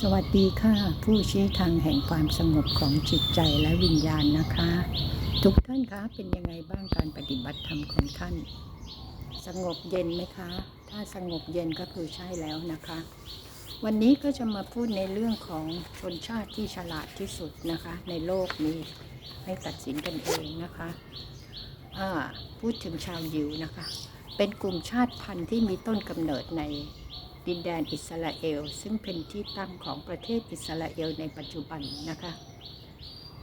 สวัสดีค่ะ ผู้ชี้ทางแห่งความสงบของจิตใจและวิญญาณนะคะ ทุกท่านคะเป็นยังไงบ้างการปฏิบัติธรรมของท่าน สงบเย็นไหมคะ ถ้าสงบเย็นก็คือใช่แล้วนะคะ วันนี้ก็จะมาพูดในเรื่องของชนชาติที่ฉลาดที่สุดนะคะ ในโลกนี้ให้ตัดสินกันเองนะคะพูดถึงชาวยิวนะคะ เป็นกลุ่มชาติพันธุ์ที่มีต้นกำเนิดใน ดินแดนอิสราเอล ซึ่งเป็นที่ตั้งของประเทศอิสราเอลในปัจจุบันนะคะ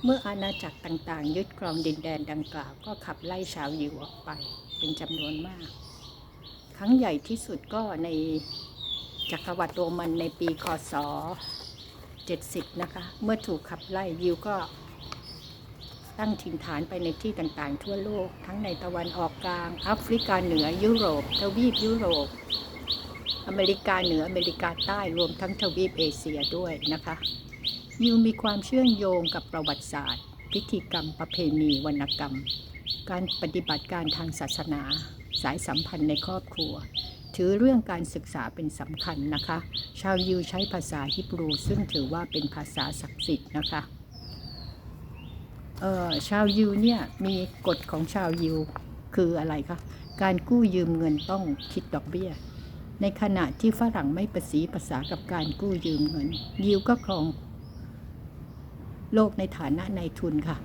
เมื่ออาณาจักรต่างๆ ยึดครองดินแดนดังกล่าวก็ขับไล่ชาวยิวออกไปเป็นจำนวนมาก ครั้งใหญ่ที่สุดก็ในจักรวรรดิโรมันในปีคศ 70 นะคะ เมื่อถูกขับไล่ยิวก็ตั้งถิ่นฐานไปในที่ต่างๆ ทั่วโลก ทั้งในตะวันออกกลางแอฟริกาเหนือยุโรปทวีปยุโรป อเมริกาเหนืออเมริกาใต้รวมทั้งทวีปเอเชียด้วยนะคะยูมีความเชื่อมโยงกับประวัติศาสตร์ พิธีกรรมประเพณีวรรณกรรม การปฏิบัติการทางศาสนา สายสัมพันธ์ในครอบครัว ถือเรื่องการศึกษาเป็นสำคัญนะคะ ชาวยิวใช้ภาษาฮิบรู ซึ่งถือว่าเป็นภาษาศักดิ์สิทธิ์นะคะเออชาวยิวเนี่ยมีกฎของชาวยิวคืออะไรคะ การกู้ยืมเงินต้องคิดดอกเบี้ย ในขณะที่ฝรั่งไม่ประสีภาษากับการกู้ยืมเงิน ยิวก็ครองโลกในฐานะนายทุนค่ะ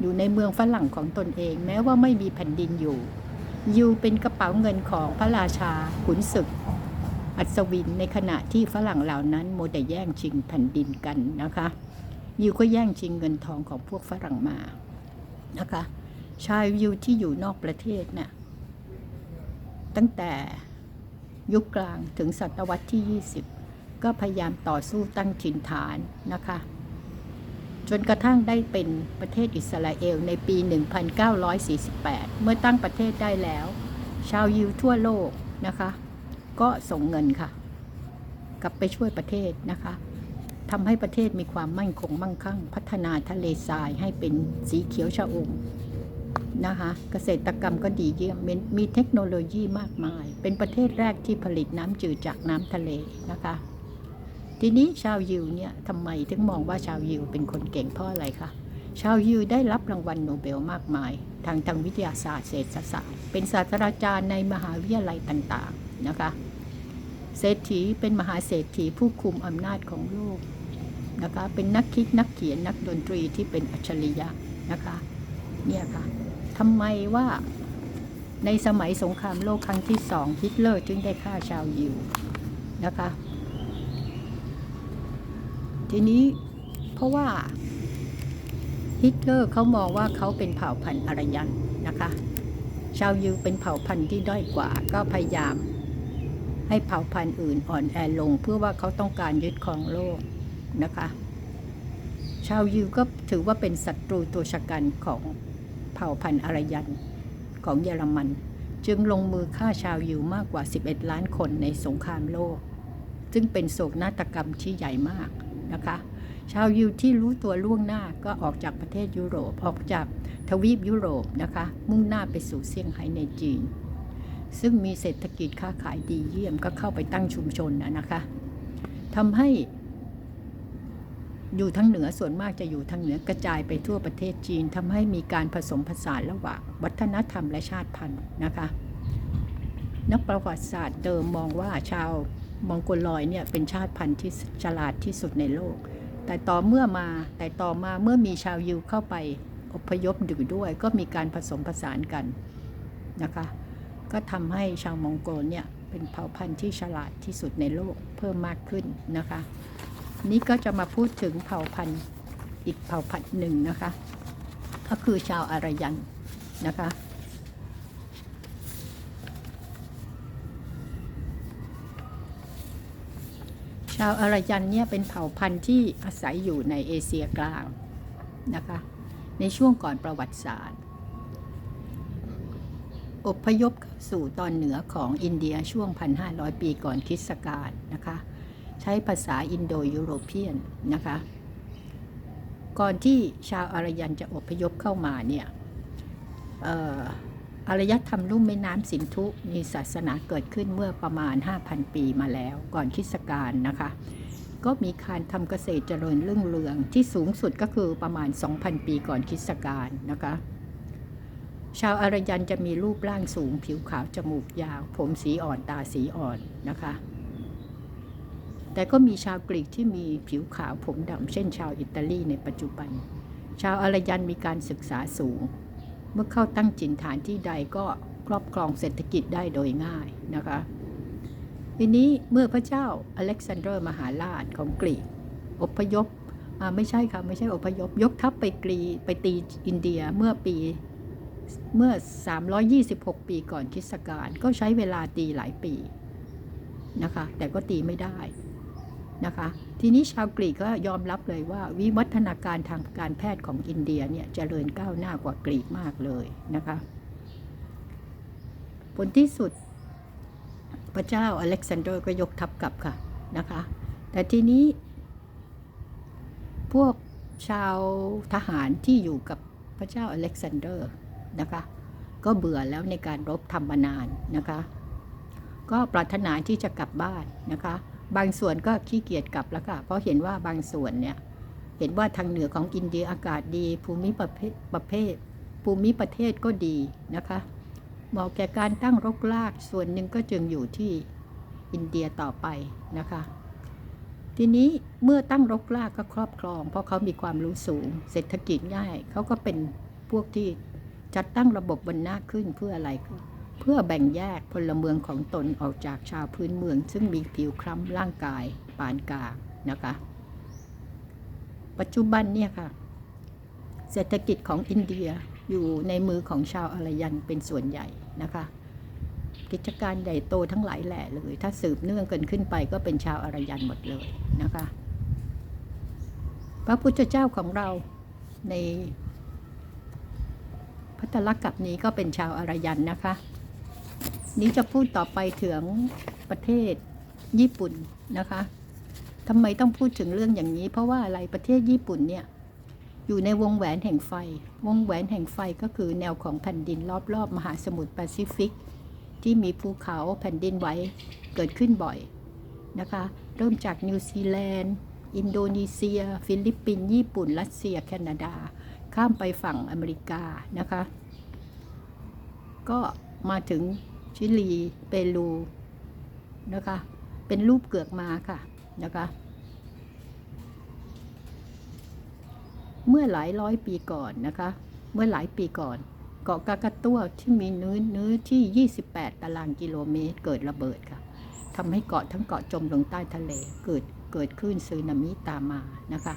อยู่ในเมืองฝรั่งของตนเอง แม้ว่าไม่มีแผ่นดินอยู่ ยิวเป็นกระเป๋าเงินของพระราชาขุนศึก อัศวินในขณะที่ฝรั่งเหล่านั้นโมแต่แย่งชิงแผ่นดินกันนะคะยิวก็แย่งชิงเงินทองของพวกฝรั่งมานะคะ ชายยิวที่อยู่นอกประเทศน่ะตั้งแต่ ยุคกลางถึงศตวรรษที่ 20 ก็พยายามต่อสู้ตั้งถิ่นฐานนะคะ จนกระทั่งได้เป็นประเทศอิสราเอลในปี 1948 เมื่อตั้งประเทศได้แล้ว ชาวยิวทั่วโลกนะคะ ก็ส่งเงินค่ะ กลับไปช่วยประเทศนะคะทำให้ประเทศมีความมั่นคงมั่งคั่ง พัฒนาทะเลทรายให้เป็นสีเขียวชอุ่ม นะคะเกษตรกรรมก็ดีเยี่ยมมีเทคโนโลยีมากมาย เป็นประเทศแรกที่ผลิตน้ำจืดจากน้ำทะเลนะคะ ทีนี้ชาวยิวเนี่ยทำไมถึงมองว่าชาวยิวเป็นคนเก่งเพราะอะไรคะชาวยิวได้รับรางวัลโนเบลมากมาย ทางทางวิทยาศาสตร์เศรษฐศาสตร์ เป็นศาสตราจารย์ในมหาวิทยาลัยต่างๆนะคะเศรษฐีเป็นมหาเศรษฐีผู้คุมอำนาจของโลกนะคะเป็นนักคิดนักเขียนนักดนตรีที่เป็นอัจฉริยะนะคะ ทำไมว่าในสมัยสงครามโลกครั้งที่สองฮิตเลอร์จึงได้ฆ่าชาวยิวนะคะ ทีนี้เพราะว่าฮิตเลอร์เขามองว่าเขาเป็นเผ่าพันธุ์อารยันนะคะ ชาวยิวเป็นเผ่าพันธุ์ที่ด้อยกว่า ก็พยายามให้เผ่าพันธุ์อื่นอ่อนแอลง เพื่อว่าเขาต้องการยึดครองโลกนะคะ ชาวยิวก็ถือว่าเป็นศัตรูตัวชะกันของ ผ่าพันธุ์อารยันของเยอรมัน จึงลงมือฆ่าชาวยิวมากกว่า 11 ล้านคนในสงครามโลก ซึ่งเป็นโศกนาฏกรรมที่ใหญ่มากนะคะ ชาวยิวที่รู้ตัวล่วงหน้าก็ออกจากประเทศยุโรปออกจากทวีปยุโรปนะคะ มุ่งหน้าไปสู่เซี่ยงไฮ้ในจีน ซึ่งมีเศรษฐกิจค้าขายดีเยี่ยมก็เข้าไปตั้งชุมชนนะคะทำให้ อยู่ทั้งเหนือส่วนมากจะอยู่ทางเหนือกระจายไปทั่วประเทศจีนทำให้มีการผสมผสานระหว่างวัฒนธรรมและชาติพันธุ์นะคะนักประวัติศาสตร์เดิมมองว่าชาวมองโกลอยเนี่ยเป็นชาติพันธุ์ที่ฉลาดที่สุดในโลก แต่ต่อเมื่อมาแต่ต่อมาเมื่อมีชาวยิวเข้าไปอพยพอยู่ด้วย ก็มีการผสมผสานกันนะคะก็ทำให้ชาวมองโกลเนี่ยเป็นเผ่าพันธุ์ที่ฉลาดที่สุดในโลกเพิ่มมากขึ้นนะคะ นี่ก็จะมาพูดถึงเผ่าพันธุ์อีกเผ่าพันธุ์หนึ่งนะคะ ก็คือชาวอารยันนะคะ ชาวอารยันเนี่ยเป็นเผ่าพันธุ์ที่อาศัยอยู่ในเอเชียกลางนะคะ ในช่วงก่อนประวัติศาสตร์ อพยพสู่ตอนเหนือของอินเดียช่วง 1,500 ปีก่อนคริสต์กาลนะคะ ใช้ภาษาอินโดยุโรเปียนนะคะ ก่อนที่ชาวอารยันจะอพยพเข้ามาเนี่ยเอ่ออารยธรรมลุ่มแม่น้ำสินธุมีศาสนาเกิดขึ้นเมื่อประมาณ 5,000 ปีมาแล้วก่อนคริสตกาลนะคะ ก็มีการทำเกษตรเจริญรุ่งเรืองที่สูงสุดก็คือประมาณ 2,000 ปีก่อนคริสตกาลนะคะ ชาวอารยันจะมีรูปร่างสูงผิวขาวจมูกยาว ผมสีอ่อนตาสีอ่อนนะคะ แต่ก็มีชาวกรีกที่มีผิวขาวผมดำเช่นชาวอิตาลีในปัจจุบัน ชาวอารยันมีการศึกษาสูง เมื่อเข้าตั้งจินฐานที่ใดก็ครอบครองเศรษฐกิจได้โดยง่ายนะคะทีนี้เมื่อพระเจ้าอเล็กซานเดอร์มหาราชของกรีกอพยพไม่ใช่ค่ะไม่ใช่อพยพ ยกทัพไปกรีไปตีอินเดียเมื่อปีเมื่อ 326 ปีก่อนคริสตกาลก็ใช้เวลาตีหลายปีนะคะแต่ก็ตีไม่ได้ นะคะทีนี้ชาวกรีกก็ยอมรับเลยว่าวิวัฒนาการทางการแพทย์ของอินเดียเนี่ยเจริญก้าวหน้ากว่ากรีกมากเลยนะคะผลที่สุดพระเจ้าอเล็กซานเดอร์ก็ยกทัพกลับค่ะนะคะ แต่ทีนี้ พวกชาวทหารที่อยู่กับพระเจ้าอเล็กซานเดอร์นะคะ ก็เบื่อแล้วในการรบทำมานานนะคะ ก็ปรารถนาที่จะกลับบ้านนะคะ บางส่วนก็ขี้เกียจกลับแล้วค่ะ เพราะเห็นว่าบางส่วนเนี่ย เห็นว่าทางเหนือของอินเดียอากาศดี ภูมิประเภทประเภทภูมิประเทศก็ดีนะคะ เหมาะแก่การตั้งรกรากส่วนหนึ่งก็จึงอยู่ที่อินเดียต่อไปนะคะ ทีนี้เมื่อตั้งรกรากก็ครอบครอง เพราะเขามีความรู้สูง เศรษฐกิจง่าย เขาก็เป็นพวกที่จัดตั้งระบบบรรณาขึ้นเพื่ออะไร เพื่อแบ่งแยกพลเมืองของตนออกจากชาวพื้นเมือง ซึ่งมีผิวคล้ำร่างกายปานกลางนะคะ ปัจจุบันเนี่ยค่ะ เศรษฐกิจของอินเดียอยู่ในมือของชาวอารยันเป็นส่วนใหญ่นะคะ กิจการใหญ่โตทั้งหลายแหล่เลย ถ้าสืบเนื่องกันขึ้นไปก็เป็นชาวอารยันหมดเลยนะคะ พระพุทธเจ้าของเราในพัตตลักษณ์กับนี้ก็เป็นชาวอารยันนะคะ นี้จะพูดต่อไปถึงประเทศญี่ปุ่นนะคะทำไมต้องพูดถึงเรื่องอย่างนี้ เพราะว่าอะไรประเทศญี่ปุ่นเนี่ยอยู่ในวงแหวนแห่งไฟ วงแหวนแห่งไฟก็คือแนวของแผ่นดินรอบๆ มหาสมุทรแปซิฟิก ที่มีภูเขาแผ่นดินไหวเกิดขึ้นบ่อยนะคะ เริ่มจากนิวซีแลนด์ อินโดนีเซีย ฟิลิปปินส์ญี่ปุ่น รัสเซีย แคนาดา ข้ามไปฝั่งอเมริกานะคะ ก็มาถึง ชิลี เปรูนะคะ เป็นรูปเกือกมาค่ะนะคะ เมื่อหลายร้อยปีก่อนนะคะ เมื่อหลายปีก่อน เกาะกากาตัวที่มีเนื้อเนื้อที่ 28 ตารางกิโลเมตรเกิดระเบิดค่ะทำให้เกาะทั้งเกาะจมลงใต้ทะเลเกิดเกิดคลื่นซึนามิตามมานะคะ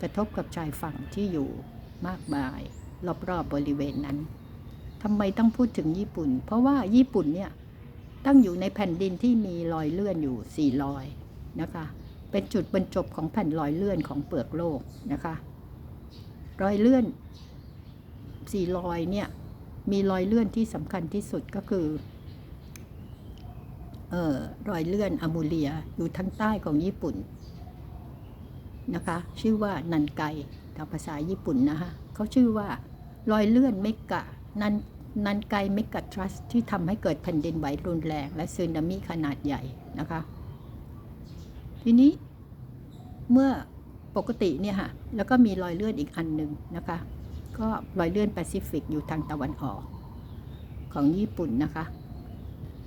กระทบกับชายฝั่งที่อยู่มากมาย รอบๆบบริเวณนั้น ทำไมต้องพูดถึงญี่ปุ่น เพราะว่าญี่ปุ่นเนี่ยตั้งอยู่ในแผ่นดินที่มีรอยเลื่อนอยู่ 4 รอยนะคะ เป็นจุดบรรจบของแผ่นรอยเลื่อนของเปลือกโลกนะคะ รอยเลื่อนสี่รอยเนี่ยมีรอยเลื่อนที่สำคัญที่สุดก็คือเอ่อรอยเลื่อนอะมูเลียอยู่ทางใต้ของญี่ปุ่นนะคะ ชื่อว่านันไกตามภาษาญี่ปุ่นนะคะเขาชื่อว่ารอยเลื่อนเมกะนัน นันไกเมกะทรัสที่ทำให้เกิดแผ่นดินไหวรุนแรง และซึนามิขนาดใหญ่นะคะ ทีนี้เมื่อปกติเนี่ยค่ะแล้วก็มีรอยเลื่อนอีกอันหนึ่งนะคะ ก็รอยเลื่อนแปซิฟิกอยู่ทางตะวันออก ของญี่ปุ่นนะคะ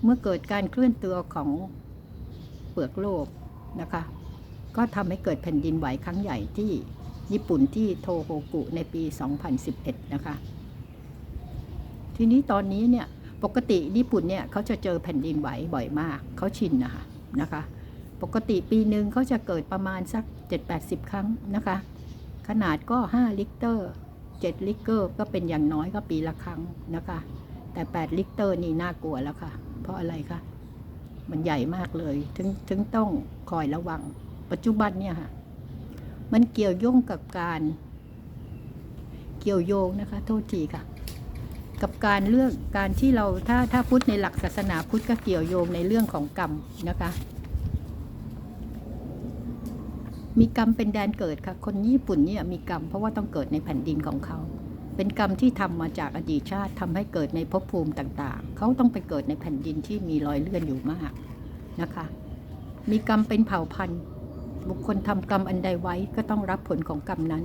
เมื่อเกิดการเคลื่อนตัวของเปลือกโลกนะคะ ก็ทำให้เกิดแผ่นดินไหวครั้งใหญ่ที่ญี่ปุ่นที่โทโฮกุในปี 2011 นะคะ ทีนี้ตอนนี้เนี่ยปกติญี่ปุ่นเนี่ยเขาจะเจอแผ่นดินไหวบ่อยมากเขาชินนะคะนะคะ ปกติปีหนึ่งเขาจะเกิดประมาณสัก 7-80 ครั้งนะคะ ขนาดก็ 5 ลิกเตอร์ 7 ลิกเตอร์ก็เป็นอย่างน้อยก็ปีละครั้งนะคะ แต่ 8 ลิกเตอร์นี่น่ากลัวแล้วค่ะ เพราะอะไรคะมันใหญ่มากเลยถึงถึงต้องคอยระวัง ปัจจุบันเนี่ยค่ะ มันเกี่ยวโยงกับการ เกี่ยวโยงนะคะ โทษทีค่ะ กับการเรื่องการที่เราถ้าถ้าพุทธในหลักศาสนาพุทธก็เกี่ยวโยงในเรื่องของกรรมนะคะ มีกรรมเป็นแดนเกิดค่ะ คนญี่ปุ่นเนี่ยมีกรรมเพราะว่าต้องเกิดในแผ่นดินของเขา เป็นกรรมที่ทำมาจากอดีตชาติทำให้เกิดในภพภูมิต่างๆ เขาต้องไปเกิดในแผ่นดินที่มีรอยเลื่อนอยู่มากนะคะ มีกรรมเป็นเผ่าพันธุ์ บุคคลทำกรรมอันใดไว้ก็ต้องรับผลของกรรมนั้น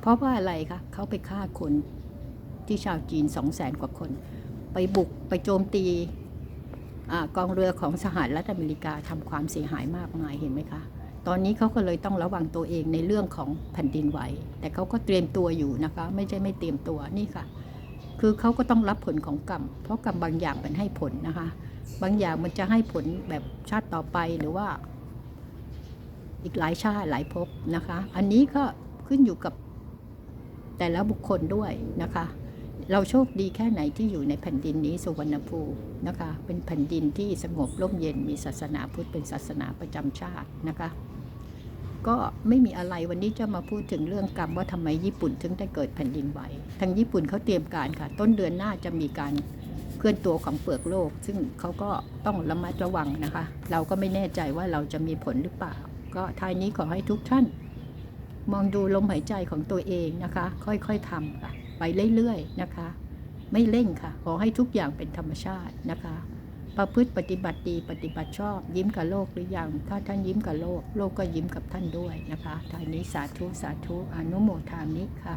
เพราะว่าอะไรคะเขาไปฆ่าคน ที่ชาวจีนสองแสนกว่าคน ไปบุกไปโจมตีอกองเรือของสหรัฐอเมริกาทำความเสียหายมากมายเห็นไหมคะ ตอนนี้เขาก็เลยต้องระวังตัวเองในเรื่องของแผ่นดินไหว แต่เขาก็เตรียมตัวอยู่นะคะ ไม่ใช่ไม่เตรียมตัวนี่ค่ะ คือเขาก็ต้องรับผลของกรรม เพราะกรรมบางอย่างมันให้ผลนะคะ บางอย่างมันจะให้ผลแบบชาติต่อไปหรือว่า อีกหลายชาติหลายภพนะคะ อันนี้ก็ขึ้นอยู่กับแต่ละบุคคลด้วยนะคะ เราโชคดีแค่ไหนที่อยู่ในแผ่นดินนี้สุวรรณภูมินะคะ เป็นแผ่นดินที่สงบร่มเย็นมีศาสนาพุทธเป็นศาสนาประจำชาตินะคะ ก็ไม่มีอะไรวันนี้จะมาพูดถึงเรื่องกรรมว่าทำไมญี่ปุ่นถึงได้เกิดแผ่นดินไหวทางญี่ปุ่นเขาเตรียมการค่ะ ต้นเดือนหน้าจะมีการเคลื่อนตัวของเปลือกโลก ซึ่งเขาก็ต้องระมัดระวังนะคะ เราก็ไม่แน่ใจว่าเราจะมีผลหรือเปล่า ก็ท้ายนี้ขอให้ทุกท่าน มองดูลมหายใจของตัวเองนะคะ ค่อยๆทำค่ะ ไปเรื่อยๆนะคะ ไม่เร่งค่ะ ขอให้ทุกอย่างเป็นธรรมชาตินะคะ ประพฤติปฏิบัติดีปฏิบัติชอบ ยิ้มกับโลกหรือยัง ถ้าท่านยิ้มกับโลก โลกก็ยิ้มกับท่านด้วยนะคะทายนี้สาธุสาธุอนุโมทามิค่ะ